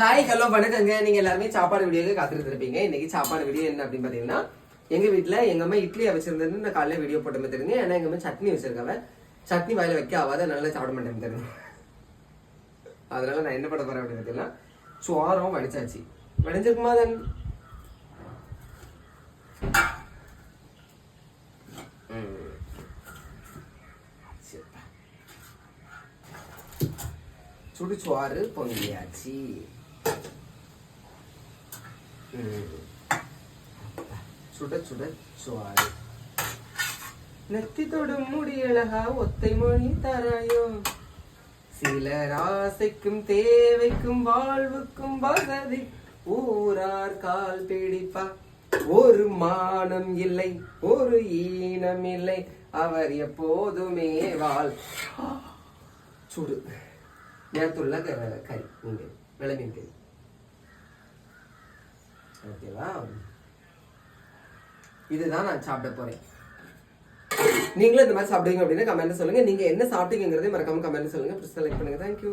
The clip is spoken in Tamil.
ஹாய் ஹலோ வணக்கங்க. நீங்க எல்லாருமே சாப்பாடு வீடியோக்கு காத்துட்டு இருப்பீங்க இன்னைக்கு சாப்பாடு வீடியோ என்ன அப்படின்னு பாத்தீங்கன்னா எங்க வீட்டுல எங்க அம்மா இட்லி வச்சிருந்தது நான் காலையில வீடியோ போட்டு தெரியுங்க ஏன்னா எங்க அம்மா சட்னி வச்சிருக்காங்க சட்னி வாயில வைக்க ஆகாத நல்லா சாப்பிட மாட்டேன் தெரியும் அதனால நான் என்ன பண்ண போறேன் அப்படின்னு பாத்தீங்கன்னா சோரம் வடிச்சாச்சு. வடிஞ்சிருக்குமா தன் ம். பொங்கியாச்சு. சுட சுட சுவாரி நெத்தி தொடும் முடியழகா ஒத்தை மொழி தராயோ சிலர் ஆசைக்கும் தேவைக்கும் வாழ்வுக்கும் வசதி. ஊரார் கால் பிடிப்பா. ஒரு மானம் இல்லை ஒரு ஈனம் இல்லை. அவர் எப்போதுமே வாழ். சுடு. நேரத்துள்ள கறி நீங்க. விளம்பின் ஓகேவா? இதுதான் நான் சாப்பிட போறேன். நீங்களும் இந்த மாதிரி சாப்பிடுவீங்க அப்படின்னா கமெண்ட் சொல்லுங்க. நீங்க என்ன சாப்பிட்டீங்கிறதே மறக்காம கமெண்ட் சொல்லுங்க. செலக்ட் பண்ணுங்க. தேங்க்யூ